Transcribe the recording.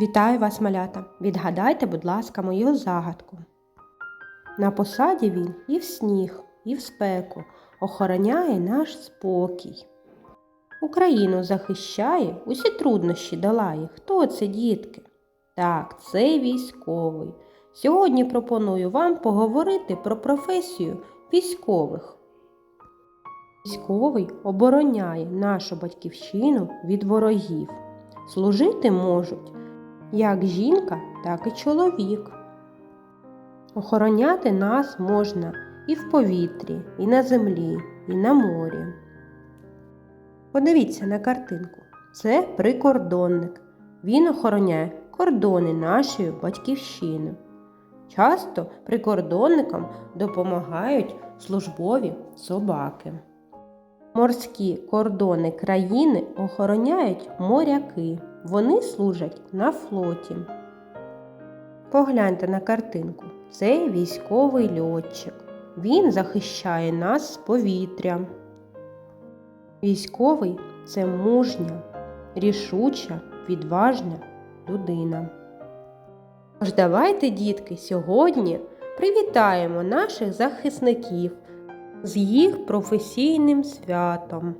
Вітаю вас, малята! Відгадайте, будь ласка, мою загадку. На посаді він і в сніг, і в спеку охороняє наш спокій. Україну захищає, усі труднощі долає. Хто це, дітки? Так, це військовий. Сьогодні пропоную вам поговорити про професію військових. Військовий обороняє нашу батьківщину від ворогів. Служити можуть як жінка, так і чоловік. Охороняти нас можна і в повітрі, і на землі, і на морі. Подивіться на картинку. Це прикордонник. Він охороняє кордони нашої батьківщини. Часто прикордонникам допомагають службові собаки. Морські кордони країни охороняють моряки. Вони служать на флоті. Погляньте на картинку. Це військовий льотчик. Він захищає нас з повітря. Військовий це мужня, рішуча, відважна людина. Тож давайте, дітки, сьогодні привітаємо наших захисників з їх професійним святом.